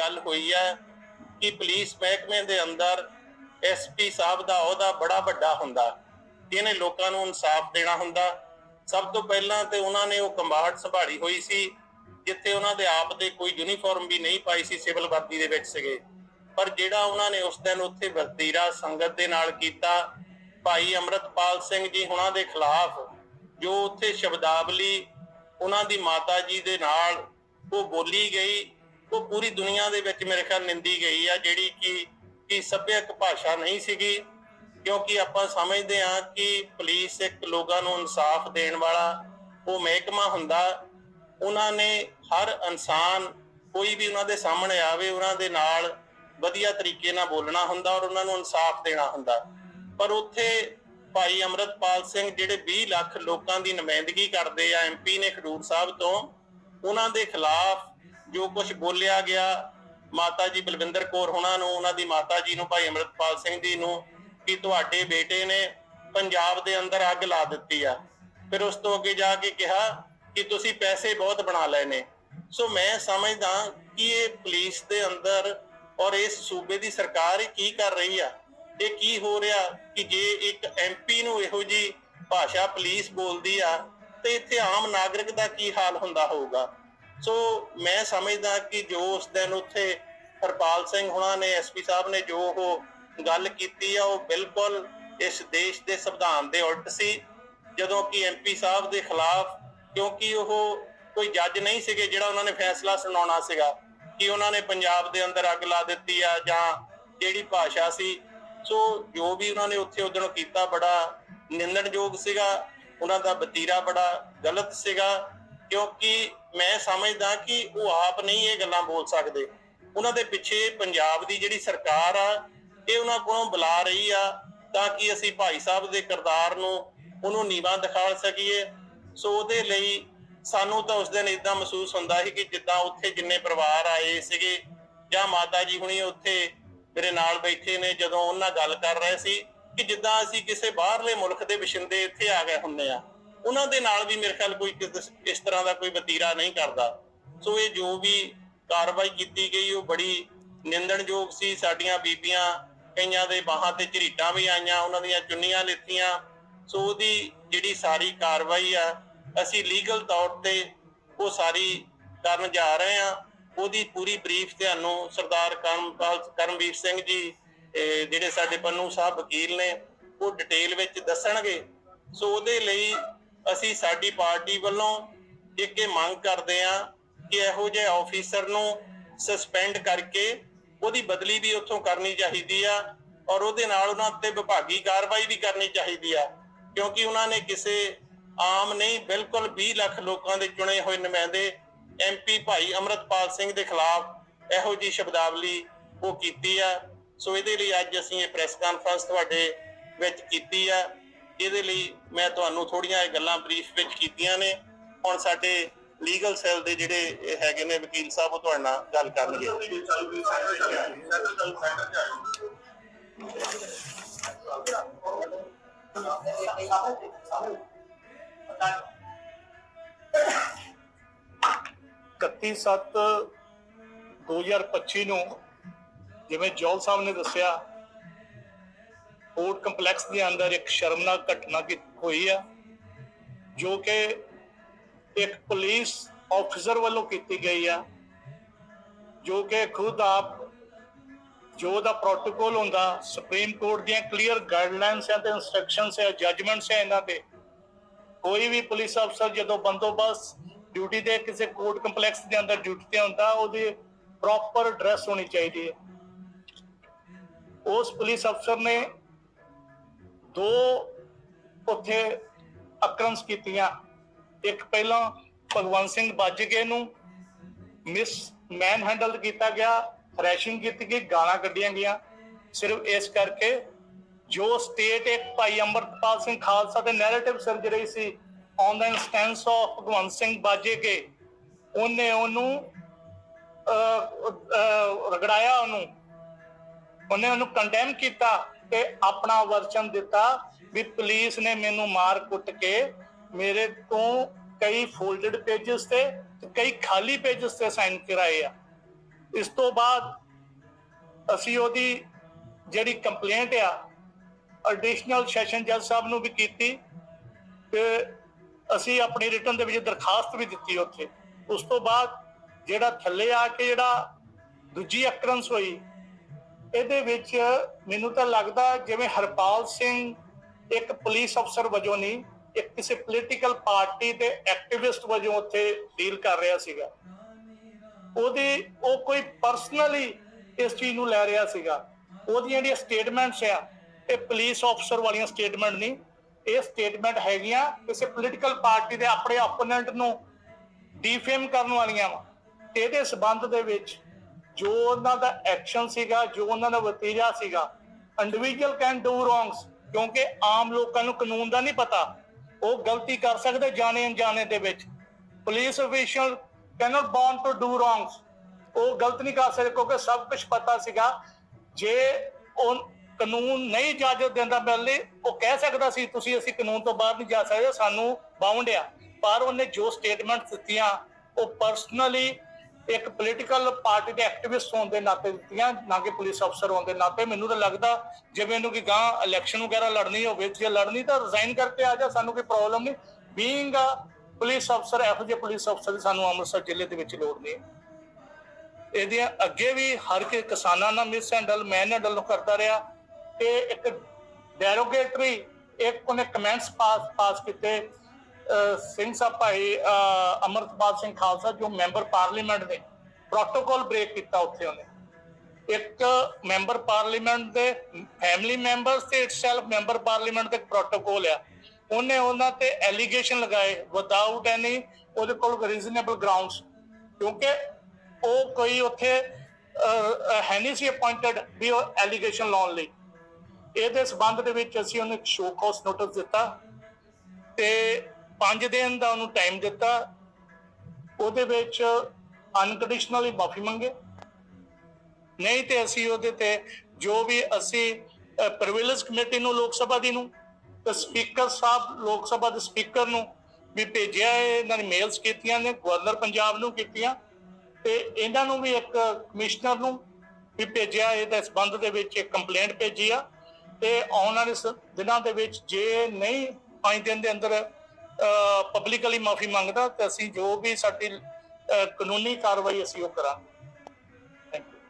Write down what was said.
ਗੱਲ ਹੋਈ ਹੈ ਕਿ ਪੁਲਿਸ ਮਹਿਕਮੇ ਦੇ ਅੰਦਰ ਐਸਪੀ ਸਾਹਿਬ ਦਾ ਅਹੁਦਾ ਬੜਾ ਵੱਡਾ ਹੁੰਦਾ। ਜਿਹਨੇ ਲੋਕਾਂ ਨੂੰ ਇਨਸਾਫ ਦੇਣਾ ਹੁੰਦਾ। ਸਭ ਤੋਂ ਪਹਿਲਾਂ ਤੇ ਉਹਨਾਂ ਨੇ ਉਹ ਕੰਬਾੜ ਸੰਭਾਲੀ ਹੋਈ ਸੀ, ਜਿੱਥੇ ਉਹਨਾਂ ਦੇ ਆਪ ਦੇ ਕੋਈ ਯੂਨੀਫਾਰਮ ਵੀ ਨਹੀਂ ਪਾਈ ਸੀ ਸਿਵਲ ਵਰਦੀ ਦੇ ਵਿੱਚ ਸੀਗੇ। ਪਰ ਜਿਹੜਾ ਉਹਨਾਂ ਨੇ ਉਸ ਦਿਨ ਉੱਥੇ ਵਰਤੀਰਾ ਸੰਗਤ ਦੇ ਨਾਲ ਕੀਤਾ, ਭਾਈ ਅਮਰਤਪਾਲ ਸਿੰਘ ਜੀ ਉਹਨਾਂ ਦੇ ਖਿਲਾਫ, ਜੋ ਉੱਥੇ ਸ਼ਬਦਾਵਲੀ ਉਹਨਾਂ ਦੀ ਮਾਤਾ ਜੀ ਦੇ ਨਾਲ ਉਹ ਬੋਲੀ ਗਈ ਉਹ ਪੂਰੀ ਦੁਨੀਆ ਦੇ ਵਿੱਚ ਮੇਰੇ ਖਿਆਲ ਨਿੰਦੀ ਗਈ ਆ ਜਿਹੜੀ ਕਿ ਕਿ ਸੱਭਿਅਕ ਭਾਸ਼ਾ ਨਹੀਂ ਸੀਗੀ, ਕਿਉਂਕਿ ਆਪਾਂ ਸਮਝਦੇ ਹਾਂ ਕਿ ਪੁਲਿਸ ਇੱਕ ਲੋਕਾਂ ਨੂੰ ਇਨਸਾਫ ਦੇਣ ਵਾਲਾ, ਉਹ ਮਹਿਕਮਾ ਹੁੰਦਾ, ਉਹਨਾਂ ਨੇ ਹਰ ਇਨਸਾਨ ਕੋਈ ਵੀ ਉਹਨਾਂ ਦੇ ਸਾਹਮਣੇ ਆਵੇ, ਉਹਨਾਂ ਦੇ ਨਾਲ ਵਧੀਆ ਤਰੀਕੇ ਨਾਲ ਬੋਲਣਾ ਹੁੰਦਾ ਔਰ ਉਹਨਾਂ ਨੂੰ ਇਨਸਾਫ ਦੇਣਾ ਹੁੰਦਾ। ਪਰ ਉੱਥੇ ਭਾਈ ਅਮਰਤਪਾਲ ਸਿੰਘ ਜਿਹੜੇ 20 ਲੱਖ ਲੋਕਾਂ ਦੀ ਨੁਮਾਇੰਦਗੀ ਕਰਦੇ ਆ ਐਮਪੀ ਨੇ ਖਡੂਰ ਸਾਹਿਬ ਤੋਂ, ਉਹਨਾਂ ਦੇ ਖਿਲਾਫ ਜੋ ਕੁਝ ਬੋਲਿਆ ਗਿਆ ਮਾਤਾ ਜੀ ਬਲਵਿੰਦਰ ਕੌਰ ਹੁਣਾਂ ਨੂੰ, ਉਹਨਾਂ ਦੀ ਮਾਤਾ ਜੀ ਨੂੰ, ਭਾਈ ਅਮਰਤਪਾਲ ਸਿੰਘ ਜੀ ਨੂੰ ਕਿ ਤੁਹਾਡੇ ਬੇਟੇ ਨੇ ਪੰਜਾਬ ਦੇ ਅੰਦਰ ਅੱਗ ਲਾ ਦਿੱਤੀ ਆ। ਫਿਰ ਉਸ ਤੋਂ ਅੱਗੇ ਜਾ ਕੇ ਕਿਹਾ ਕਿ ਤੁਸੀਂ ਪੈਸੇ ਬਹੁਤ ਬਣਾ ਲਏ ਨੇ। ਸੋ ਮੈਂ ਸਮਝਦਾ ਕਿ ਇਹ ਪੁਲਿਸ ਦੇ ਅੰਦਰ ਔਰ ਇਸ ਸੂਬੇ ਦੀ ਸਰਕਾਰ ਇਹ ਕੀ ਕਰ ਰਹੀ ਆ, ਇਹ ਕੀ ਹੋ ਰਿਹਾ ਕਿ ਜੇ ਇੱਕ ਐਮਪੀ ਨੂੰ ਇਹੋ ਜੀ ਭਾਸ਼ਾ ਪੁਲਿਸ ਬੋਲਦੀ ਆ, ਤੇ ਇੱਥੇ ਆਮ ਨਾਗਰਿਕ ਦਾ ਕੀ ਹਾਲ ਹੁੰਦਾ ਹੋਊਗਾ? ਸੋ ਮੈਂ ਸਮਝਦਾ ਕਿ ਜੋ ਉਸ ਦਿਨ ਉੱਥੇ ਹਰਪਾਲ ਸਿੰਘ ਹੁਣਾਂ ਨੇ ਐਸਪੀ ਸਾਹਿਬ ਨੇ ਜੋ ਉਹ ਗੱਲ ਕੀਤੀ ਆ, ਉਹ ਬਿਲਕੁਲ ਇਸ ਦੇਸ਼ ਦੇ ਸੰਵਿਧਾਨ ਦੇ ਉਲਟ ਸੀ। ਜਦੋਂ ਕਿ ਐਮਪੀ ਸਾਹਿਬ ਦੇ ਖਿਲਾਫ, ਕਿਉਂਕਿ ਉਹ ਕੋਈ ਜੱਜ ਨਹੀਂ ਸੀਗੇ ਜਿਹੜਾ ਉਹਨਾਂ ਨੇ ਫੈਸਲਾ ਸੁਣਾਉਣਾ ਸੀਗਾ ਕਿ ਉਹਨਾਂ ਨੇ ਪੰਜਾਬ ਦੇ ਅੰਦਰ ਅੱਗ ਲਾ ਦਿੱਤੀ ਆ ਜਾਂ ਜਿਹੜੀ ਭਾਸ਼ਾ ਸੀ। ਸੋ ਜੋ ਵੀ ਉਹਨਾਂ ਨੇ ਉੱਥੇ ਉਦੋਂ ਕੀਤਾ, ਬੜਾ ਨਿੰਦਣਯੋਗ ਸੀਗਾ। ਉਹਨਾਂ ਦਾ ਬਤੀਰਾ ਬੜਾ ਗਲਤ ਸੀਗਾ। ਕਿਉਂਕਿ ਮੈਂ ਸਮਝਦਾ ਕਿ ਉਹ ਆਪ ਨਹੀਂ ਇਹ ਗੱਲਾਂ ਬੋਲ ਸਕਦੇ। ਉਹਨਾਂ ਦੇ ਪਿੱਛੇ ਪੰਜਾਬ ਦੀ ਜਿਹੜੀ ਸਰਕਾਰ ਆ, ਇਹ ਉਹਨਾਂ ਕੋਲੋਂ ਬੁਲਾ ਰਹੀ ਆ ਤਾਂ ਕਿ ਅਸੀਂ ਭਾਈ ਸਾਹਿਬ ਦੇ ਕਿਰਦਾਰ ਨੂੰ ਉਹਨੂੰ ਨੀਵਾਂ ਦਿਖਾ ਸਕੀਏ। ਸੋ ਉਹਦੇ ਲਈ ਸਾਨੂੰ ਤਾਂ ਉਸ ਦਿਨ ਇਦਾਂ ਮਹਿਸੂਸ ਹੁੰਦਾ ਸੀ ਕਿ ਜਿੱਦਾਂ ਉੱਥੇ ਜਿੰਨੇ ਪਰਿਵਾਰ ਆਏ ਸੀਗੇ ਜਾਂ ਮਾਤਾ ਜੀ ਹੁਣੀ ਉੱਥੇ ਮੇਰੇ ਨਾਲ ਬੈਠੇ ਨੇ, ਜਦੋਂ ਉਹਨਾਂ ਗੱਲ ਕਰ ਰਹੇ ਸੀ ਕਿ ਜਿੱਦਾਂ ਅਸੀਂ ਕਿਸੇ ਬਾਹਰਲੇ ਮੁਲਕ ਦੇ ਵਸਿੰਦੇ ਇੱਥੇ ਆ ਗਏ ਹੁੰਦੇ ਆ। ਉਹਨਾਂ ਦੇ ਨਾਲ ਵੀ ਮੇਰੇ ਖਿਆਲ ਕੋਈ ਇਸ ਤਰ੍ਹਾਂ ਦਾ ਕੋਈ ਵਤੀਰਾ ਨਹੀਂ ਕਰਦਾ। ਸੋ ਇਹ ਜੋ ਵੀ ਕਾਰਵਾਈ ਕੀਤੀ ਗਈ, ਉਹ ਬੜੀ ਨਿੰਦਣਯੋਗ ਸੀ। ਸਾਡੀਆਂ ਬੀਬੀਆਂ ਕਈਆਂ ਦੇ ਬਾਹਾਂ ਤੇ ਝਰੀਟਾਂ ਵੀ ਆਈਆਂ, ਉਹਨਾਂ ਦੀਆਂ ਚੁੰਨੀਆਂ ਲਿੱਤੀਆਂ। ਸੋ ਉਹਦੀ ਜਿਹੜੀ ਸਾਰੀ ਕਾਰਵਾਈ ਆ, ਅਸੀਂ ਲੀਗਲ ਤੌਰ ਤੇ ਉਹ ਸਾਰੀ ਕਰਨ ਜਾ ਰਹੇ ਆ ਉਹਦੀ ਪੂਰੀ ਬਰੀਫ ਤੁਹਾਨੂੰ ਸਰਦਾਰ ਕਰਮਪਾਲ ਕਰਮਵੀਰ ਸਿੰਘ ਜੀ ਜਿਹੜੇ ਸਾਡੇ ਪੰਨੂ ਸਾਹਿਬ ਵਕੀਲ ਨੇ, ਉਹ ਡਿਟੇਲ ਵਿੱਚ ਦੱਸਣਗੇ। ਸੋ ਉਹਦੇ ਲਈ ਅਸੀਂ ਸਾਡੀ ਪਾਰਟੀ ਵੱਲੋਂ ਇੱਕ ਇਹ ਮੰਗ ਕਰਦੇ ਆ ਕਿ ਇਹੋ ਜਿਹੇ ਆਫੀਸਰ ਨੂੰ ਸਸਪੈਂਡ ਕਰਕੇ ਉਹਦੀ ਬਦਲੀ ਵੀ ਉੱਥੋਂ ਕਰਨੀ ਚਾਹੀਦੀ ਆ ਔਰ ਉਹਦੇ ਨਾਲ ਉਹਨਾਂ ਤੇ ਵਿਭਾਗੀ ਕਾਰਵਾਈ ਵੀ ਕਰਨੀ ਚਾਹੀਦੀ ਆ, ਕਿਉਂਕਿ ਉਹਨਾਂ ਨੇ ਕਿਸੇ ਆਮ ਨਹੀਂ, ਬਿਲਕੁਲ 20 ਲੱਖ ਲੋਕਾਂ ਦੇ ਚੁਣੇ ਹੋਏ ਨੁਮਾਇੰਦੇ ਐਮਪੀ ਭਾਈ ਅਮਰਤਪਾਲ ਸਿੰਘ ਦੇ ਖਿਲਾਫ ਇਹੋ ਜੀ ਸ਼ਬਦਾਵਲੀ ਉਹ ਕੀਤੀ ਆ। ਸੋ ਇਹਦੇ ਲਈ ਅੱਜ ਅਸੀਂ ਇਹ ਪ੍ਰੈਸ ਕਾਨਫਰੰਸ ਤੁਹਾਡੇ ਵਿੱਚ ਕੀਤੀ ਆ। ਇਹਦੇ ਲਈ ਮੈਂ ਤੁਹਾਨੂੰ ਥੋੜੀਆਂ ਇਹ ਗੱਲਾਂ ਬਰੀਫ ਵਿੱਚ ਕੀਤੀਆਂ ਨੇ। ਹੁਣ ਸਾਡੇ ਲੀਗਲ ਸੈੱਲ ਦੇ ਜਿਹੜੇ ਹੈਗੇ ਨੇ ਵਕੀਲ ਸਾਹਿਬ, ਉਹ ਤੁਹਾਡੇ ਨਾਲ ਗੱਲ ਕਰਨਗੇ। ਇਕੱਤੀ ਸੱਤ 2025 ਨੂੰ ਜਿਵੇਂ ਜੋਲ ਸਾਹਿਬ ਨੇ ਦੱਸਿਆ ਕੋਰਟ ਕੰਪਲੈਕਸ ਦੇ ਅੰਦਰ ਇੱਕ ਸ਼ਰਮਨਾਕ ਘਟਨਾ ਕੀ ਹੋਈ ਆ, ਜੋ ਕਿ ਇੱਕ ਪੁਲਿਸ ਆਫੀਸਰ ਵੱਲੋਂ ਕੀਤੀ ਗਈ ਆ, ਜੋ ਕਿ ਖੁਦ ਆਪ, ਜੋ ਦਾ ਪ੍ਰੋਟੋਕੋਲ ਹੁੰਦਾ, ਸੁਪਰੀਮ ਕੋਰਟ ਦੀਆਂ ਕਲੀਅਰ ਗਾਈਡਲਾਈਨਸ ਹੈ ਤੇ ਇਨਸਟਰਕਸ਼ਨਸ ਹੈ ਜਜਮੈਂਟਸ ਹੈ ਇਹਨਾਂ ਦੇ ਕੋਈ ਵੀ ਪੁਲਿਸ ਅਫਸਰ ਜਦੋਂ ਬੰਦੋਬਸਤ ਡਿਊਟੀ ਤੇ ਕਿਸੇ ਕੋਰਟ ਕੰਪਲੈਕਸ ਦੇ ਅੰਦਰ ਡਿਊਟੀ ਤੇ ਹੁੰਦਾ, ਉਹਦੀ ਪ੍ਰੋਪਰ ਡਰੈਸ ਹੋਣੀ ਚਾਹੀਦੀ ਹੈ ਉਸ ਪੁਲਿਸ ਅਫਸਰ ਨੇ ਦੋ ਉੱਥੇ ਅਕਰਮਸ ਕੀਤੀਆਂ। ਇੱਕ ਪਹਿਲਾਂ ਭਗਵੰਤ ਸਿੰਘ ਬਾਜੀਕੇ ਨੂੰ ਮਿਸ ਮੈਨ ਹੈਂਡਲ ਕੀਤਾ ਗਿਆ ਥ੍ਰੈਸ਼ਿੰਗ ਕੀਤੀ ਗਈ ਗਾਲਾਂ ਕੱਢੀਆਂ ਗਈਆਂ। ਸਿਰਫ ਇਸ ਕਰਕੇ ਜੋ ਸਟੇਟ ਇੱਕ ਭਾਈ ਅੰਮ੍ਰਿਤਪਾਲ ਸਿੰਘ ਖਾਲਸਾ ਦੇ ਨੈਰੇਟਿਵ ਸਿਰਜ ਰਹੀ ਸੀ on the instance of Bhagwant Singh Bajeke ਉਹਨੇ ਉਹਨੂੰ ਅਹ, ਰਗੜਾਇਆ ਉਹਨੂੰ। ਉਹਨੇ ਉਹਨੂੰ ਕੰਡੈਮ ਕੀਤਾ। ਕੇ ਆਪਣਾ ਵਰਚਨ ਦਿੱਤਾ ਵੀ ਪੁਲਿਸ ਨੇ ਮੈਨੂੰ ਮਾਰ ਕੁੱਟ ਕੇ ਮੇਰੇ ਤੋਂ ਕਈ ਫੋਲਡਡ ਪੇजेस ਤੇ ਕਈ ਖਾਲੀ ਪੇजेस ਤੇ ਸਾਈਨ ਕਰਾਏ ਆ। ਇਸ ਤੋਂ ਬਾਅਦ ਅਸੀਂ ਉਹਦੀ ਜਿਹੜੀ ਕੰਪਲੇਂਟ ਆ ਐਡੀਸ਼ਨਲ ਸੈਸ਼ਨ ਜੱਜ ਸਾਹਿਬ ਨੂੰ ਵੀ ਕੀਤੀ ਤੇ ਅਸੀਂ ਆਪਣੀ ਰਿਟਰਨ ਦੇ ਵਿੱਚ ਦਰਖਾਸਤ ਵੀ ਦਿੱਤੀ ਉੱਥੇ। ਉਸ ਤੋਂ ਬਾਅਦ ਜਿਹੜਾ ਥੱਲੇ ਆ ਕੇ ਜਿਹੜਾ ਦੂਜੀ ਅਕਰੈਂਸ ਹੋਈ ਇਹਦੇ ਵਿੱਚ ਮੈਨੂੰ ਤਾਂ ਲੱਗਦਾ ਜਿਵੇਂ ਹਰਪਾਲ ਸਿੰਘ ਇੱਕ ਪੁਲਿਸ ਅਫਸਰ ਵਜੋਂ ਨਹੀਂ, ਇੱਕ ਕਿਸੇ ਪੋਲੀਟੀਕਲ ਪਾਰਟੀ ਦੇ ਐਕਟਿਵਿਸਟ ਵਜੋਂ ਉੱਥੇ ਡੀਲ ਕਰ ਰਿਹਾ ਸੀਗਾ। ਉਹਦੀ, ਉਹ ਕੋਈ ਪਰਸਨਲੀ ਇਸ ਚੀਜ਼ ਨੂੰ ਲੈ ਰਿਹਾ ਸੀਗਾ। ਉਹਦੀਆਂ ਜਿਹੜੀਆਂ ਸਟੇਟਮੈਂਟਸ ਆ, ਇਹ ਪੁਲਿਸ ਅਫਸਰ ਵਾਲੀਆਂ ਸਟੇਟਮੈਂਟ ਨਹੀਂ, ਇਹ ਸਟੇਟਮੈਂਟ ਹੈਗੀਆਂ ਕਿਸੇ ਪੋਲੀਟੀਕਲ ਪਾਰਟੀ ਦੇ ਆਪਣੇ ਆਪੋਨੈਂਟ ਨੂੰ ਡੀਫੇਮ ਕਰਨ ਵਾਲੀਆਂ ਵਾ। ਇਹਦੇ ਸਬੰਧ ਦੇ ਵਿੱਚ ਜੋ ਉਹਨਾਂ ਦਾ ਐਕਸ਼ਨ ਸੀਗਾ, ਜੋ ਉਹਨਾਂ ਦਾ ਵਤੀਰਾ ਸੀਗਾ ਇੰਡੀਵਿਜੂਅਲ ਕੈਨ ਡੂ ਰੋਂਗਸ ਕਿਉਂਕਿ ਆਮ ਲੋਕਾਂ ਨੂੰ ਕਾਨੂੰਨ ਦਾ ਨਹੀਂ ਪਤਾ। ਉਹ ਗਲਤੀ ਕਰ ਸਕਦੇ ਜਾਣੇ ਅਣਜਾਣੇ ਦੇ ਵਿੱਚ। Police official cannot born to do wrongs ਉਹ ਗਲਤ ਨਹੀਂ ਕਰ ਸਕਦੇ ਕਿਉਂਕਿ ਸਭ ਕੁਝ ਪਤਾ ਸੀਗਾ। ਜੇ ਉਹ ਕਾਨੂੰਨ ਨਹੀਂ ਇਜਾਜ਼ਤ ਦਿੰਦਾ ਪਹਿਲੇ ਉਹ ਕਹਿ ਸਕਦਾ ਸੀ, ਤੁਸੀਂ ਅਸੀਂ ਕਾਨੂੰਨ ਤੋਂ ਬਾਹਰ ਨਹੀਂ ਜਾ ਸਕਦੇ, ਸਾਨੂੰ ਬਾਉਂਡ ਆ। ਪਰ ਉਹਨੇ ਜੋ ਸਟੇਟਮੈਂਟ ਦਿੱਤੀਆਂ, ਉਹ ਪਰਸਨਲੀ ਇੱਕ ਪੋਲੀਟੀਕਲ ਪਾਰਟੀ ਦੇ ਐਕਟਿਵਿਸਟ ਹੋਣ ਦੇ ਨਾਤੇ ਦਿੱਤੀਆਂ, ਨਾ ਕਿ ਪੁਲਿਸ ਅਫਸਰ ਹੋਣ ਦੇ ਨਾਤੇ। ਮੈਨੂੰ ਤਾਂ ਲੱਗਦਾ, ਜਿਵੇਂ ਇਹਨੂੰ ਕਿ ਗਾਂ ਇਲੈਕਸ਼ਨ ਵਗੈਰਾ ਲੜਨੀ ਹੋਵੇ, ਜੇ ਲੜਨੀ ਤਾਂ ਰਿਜ਼ਾਈਨ ਕਰਕੇ ਆ ਜਾ, ਸਾਨੂੰ ਕੋਈ ਪ੍ਰੋਬਲਮ ਨਹੀਂ। ਬੀਇੰਗ ਅ ਪੁਲਿਸ ਅਫਸਰ ਇਹੋ ਜਿਹੇ ਪੁਲਿਸ ਅਫਸਰ ਦੀ ਸਾਨੂੰ ਅੰਮ੍ਰਿਤਸਰ ਜ਼ਿਲ੍ਹੇ ਦੇ ਵਿੱਚ ਲੋੜ ਨਹੀਂ। ਹੈ ਇਹਦੀਆਂ ਅੱਗੇ ਵੀ ਹਰ ਕੇ ਕਿਸਾਨਾਂ ਨਾਲ ਮਿਸ ਹੈਂਡਲ ਮੈਨ ਹੈਂਡਲ ਕਰਦਾ ਰਿਹਾ। ਤੇ ਇੱਕ ਡੈਰੋਗੇਟਰੀ ਇੱਕ ਉਹਨੇ ਕਮੈਂਟਸ ਪਾਸ ਪਾਸ ਕੀਤੇ। ਸਿੰਘ ਸਾਹਿਬ ਭਾਈ, ਅਹ, ਅਮਰਤਪਾਲ ਸਿੰਘ ਖਾਲਸਾ, ਜੋ ਮੈਂਬਰ ਪਾਰਲੀਮੈਂਟ ਨੇ ਪ੍ਰੋਟੋਕਾਲ ਬ੍ਰੇਕ ਕੀਤਾ ਉੱਥੇ ਉਹਨੇ। ਇੱਕ ਮੈਂਬਰ ਪਾਰਲੀਮੈਂਟ ਦੇ ਫੈਮਿਲੀ ਮੈਂਬਰਸ ਤੇ ਇਟਸੈਲਫ ਮੈਂਬਰ ਪਾਰਲੀਮੈਂਟ ਦੇ ਪ੍ਰੋਟੋਕਾਲ ਆ। ਉਹਨੇ ਉਹਨਾਂ ਤੇ ਐਲੀਗੇਸ਼ਨ ਲਗਾਏ ਵਿਦਆਊਟ ਐਨੀ ਉਹਦੇ ਕੋਲ ਰੀਜ਼ਨੇਬਲ ਗਰਾਊਂਡਸ ਕਿਉਂਕਿ ਉਹ ਕੋਈ ਉੱਥੇ ਹੈ ਨਹੀਂ ਸੀ ਅਪਾਇੰਟਡ ਵੀ ਉਹ ਐਲੀਗੇਸ਼ਨ ਲਾਉਣ ਲਈ। ਇਹਦੇ ਸਬੰਧ ਦੇ ਵਿੱਚ ਅਸੀਂ ਉਹਨੂੰ ਇੱਕ ਸ਼ੋਅ ਕਾਸ ਨੋਟਿਸ ਦਿੱਤਾ। ਤੇ 5 ਦਿਨ ਦਾ ਉਹਨੂੰ ਟਾਈਮ ਦਿੱਤਾ। ਉਹਦੇ ਵਿੱਚ ਅਨਕੰਡੀਸ਼ਨਲੀ ਮਾਫੀ ਮੰਗੇ। ਨਹੀਂ ਤੇ ਅਸੀਂ ਉਹਦੇ ਤੇ ਜੋ ਵੀ ਅਸੀਂ ਪ੍ਰਿਵਿਲੇਜ ਕਮੇਟੀ ਨੂੰ, ਲੋਕ ਸਭਾ ਦੀ ਨੂੰ, ਤੇ ਸਪੀਕਰ ਸਾਹਿਬ, ਲੋਕ ਸਭਾ ਦੇ ਸਪੀਕਰ ਨੂੰ ਵੀ ਭੇਜਿਆ ਇਹਨਾਂ ਨੇ ਮੇਲਸ ਕੀਤੀਆਂ ਨੇ, ਗਵਰਨਰ ਪੰਜਾਬ ਨੂੰ ਕੀਤੀਆਂ। ਤੇ ਇਹਨਾਂ ਨੂੰ ਵੀ ਇੱਕ ਕਮਿਸ਼ਨਰ ਨੂੰ ਵੀ ਭੇਜਿਆ ਇਹਦੇ ਸਬੰਧ ਦੇ ਵਿੱਚ ਇੱਕ ਕੰਪਲੇਂਟ ਭੇਜੀ ਆ। ਤੇ ਆਉਣ ਵਾਲੇ ਦਿਨਾਂ ਦੇ ਵਿੱਚ ਜੇ ਨਹੀਂ, ਪੰਜ ਦਿਨ ਦੇ ਅੰਦਰ ਪਬਲਿਕਲੀ ਮਾਫੀ ਮੰਗਦਾ ਤੇ ਅਸੀਂ ਜੋ ਵੀ ਸਾਡੀ ਕਾਨੂੰਨੀ ਕਾਰਵਾਈ ਅਸੀਂ ਉਹ ਕਰਾਂਗੇ।